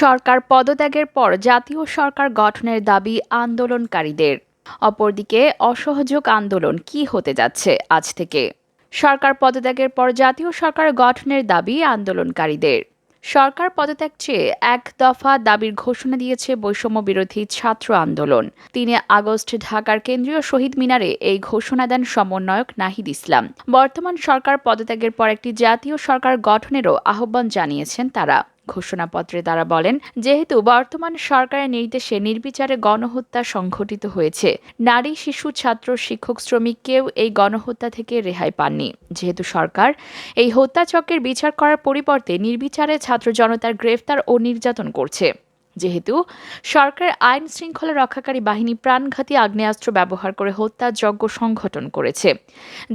সরকার পদত্যাগের পর জাতীয় সরকার গঠনের দাবি আন্দোলনকারীদের। অপরদিকে অসহযোগ আন্দোলন কি হতে যাচ্ছে আজ থেকে? সরকার পদত্যাগের পর জাতীয় সরকার গঠনের দাবি আন্দোলনকারীদের। সরকার পদত্যাগ চেয়ে এক দফা দাবির ঘোষণা দিয়েছে বৈষম্য বিরোধী ছাত্র আন্দোলন। তিনে আগস্ট ঢাকার কেন্দ্রীয় শহীদ মিনারে এই ঘোষণা দেন সমন্বয়ক নাহিদ ইসলাম। বর্তমান সরকার পদত্যাগের পর একটি জাতীয় সরকার গঠনেরও আহ্বান জানিয়েছেন তারা। ঘোষণাপত্রে তারা বলেন, যেহেতু বর্তমান সরকারের নির্দেশে নির্বিচারে গণহত্যা সংঘটিত হয়েছে, নারী, শিশু, ছাত্র, শিক্ষক, শ্রমিক কেউ এই গণহত্যা থেকে রেহাই পাননি। যেহেতু সরকার এই হত্যাচক্রের বিচার করার পরিবর্তে নির্বিচারে ছাত্র জনতার গ্রেফতার ও নির্যাতন করছে। যেহেতু সরকার আইন শৃঙ্খলা রক্ষাকারী বাহিনী প্রাণঘাতী আগ্নেয়াস্ত্র ব্যবহার করে হত্যাযজ্ঞ সংঘটন করেছে।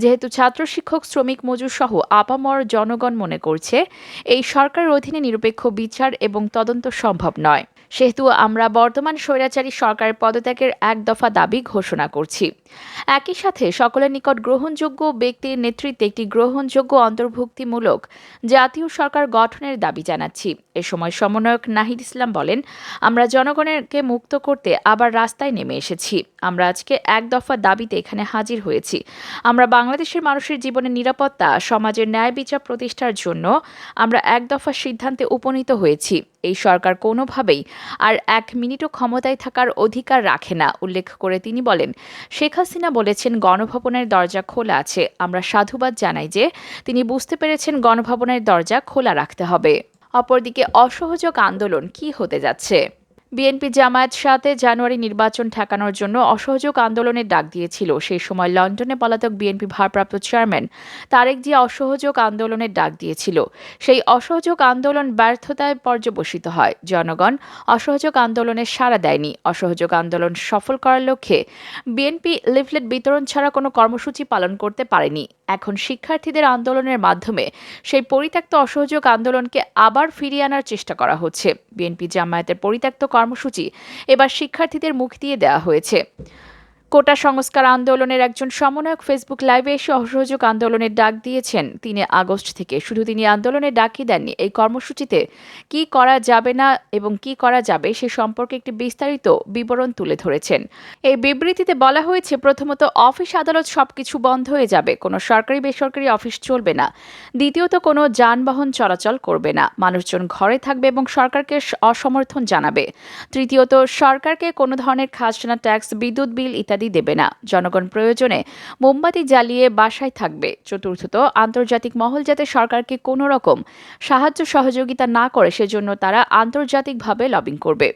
যেহেতু ছাত্র শিক্ষক, শ্রমিক মজুর সহ আপামর জনগণ মনে করছে, এই সরকারের অধীনে নিরপেক্ষ বিচার এবং তদন্ত সম্ভব নয়। সেহেতু আমরা বর্তমান স্বৈরাচারী সরকারের পদত্যাগের এক দফা দাবি ঘোষণা করছি। একই সাথে সকলের নিকট গ্রহণযোগ্য ব্যক্তির নেতৃত্বে একটি গ্রহণযোগ্য অন্তর্ভুক্তিমূলক জাতীয় সরকার গঠনের দাবি জানাচ্ছি। এ সময় সমন্বয়ক নাহিদ ইসলাম বলেন, আমরা জনগণকে মুক্ত করতে আবার রাস্তায় নেমে এসেছি। আমরা আজকে এক দফা দাবিতে এখানে হাজির হয়েছি। আমরা বাংলাদেশের মানুষের জীবনের নিরাপত্তা, সমাজের ন্যায় বিচার প্রতিষ্ঠার জন্য আমরা এক দফা সিদ্ধান্তে উপনীত হয়েছি। এই সরকার কোনোভাবেই আর এক মিনিটও ক্ষমতায় থাকার অধিকার রাখে না, উল্লেখ করে তিনি বলেন। শেখ হাসিনা বলেছেন, গণভবনের দরজা খোলা আছে। আমরা সাধুবাদ জানাই যে তিনি বুঝতে পেরেছেন গণভবনের দরজা খোলা রাখতে হবে। অপরদিকে অসহযোগ আন্দোলন কি হতে যাচ্ছে? বিএনপি জামায়াত সাথে জানুয়ারি নির্বাচন ঠেকানোর জন্য অসহযোগ আন্দোলনের ডাক দিয়েছিল। সেই সময় লন্ডনে পলাতক বিএনপি ভারপ্রাপ্ত চেয়ারম্যান তারেক জিয়া অসহযোগ আন্দোলনের ডাক দিয়েছিল। সেই অসহযোগ আন্দোলন ব্যর্থতায় পর্যবসিত হয়। জনগণ অসহযোগ আন্দোলনে সাড়া দেয়নি। অসহযোগ আন্দোলন সফল করার লক্ষ্যে বিএনপি লিফলেট বিতরণ ছাড়া কোনো কর্মসূচি পালন করতে পারেনি। এখন শিক্ষার্থীদের আন্দোলনের মাধ্যমে সেই পরিত্যক্ত অসহযোগ আন্দোলনকে আবার ফিরিয়ে আনার চেষ্টা করা হচ্ছে। বিএনপি জামায়াতের পরিত্যক্ত কর্মসূচি এবার শিক্ষার্থীদের মুখ দিয়ে দেওয়া হয়েছে। কোটা সংস্কার আন্দোলনের একজন সমন্বয়ক ফেসবুক লাইভে এসে অসহযোগ আন্দোলনের ডাক দিয়েছেন। তিনি আগস্ট থেকে শুধু তিনি আন্দোলনের ডাকই দেননি। এই কর্মসূচিতে কি করা যাবে না এবং কি করা যাবে সে সম্পর্কে একটি বিস্তারিত বিবরণ তুলে ধরেছেন। এই বিবৃতিতে বলা হয়েছে, প্রথমত অফিস আদালত সবকিছু বন্ধ হয়ে যাবে। কোনো সরকারি বেসরকারি অফিস চলবে না। দ্বিতীয়ত, কোনো যানবাহন চলাচল করবে না। মানুষজন ঘরে থাকবে এবং সরকারকে অসমর্থন জানাবে। তৃতীয়ত, সরকারকে কোনো ধরনের খাজনা, ট্যাক্স, বিদ্যুৎ বিল ইত্যাদি ইত্যাদি দেবে না। জনগণ প্রয়োজনে মোমবাতি জ্বালিয়ে বাসায় থাকবে। চতুর্থত, আন্তর্জাতিক মহল যাতে সরকারকে কোনো রকম সাহায্য সহযোগিতা না করে, সেজন্য তারা আন্তর্জাতিকভাবে লবিং করবে।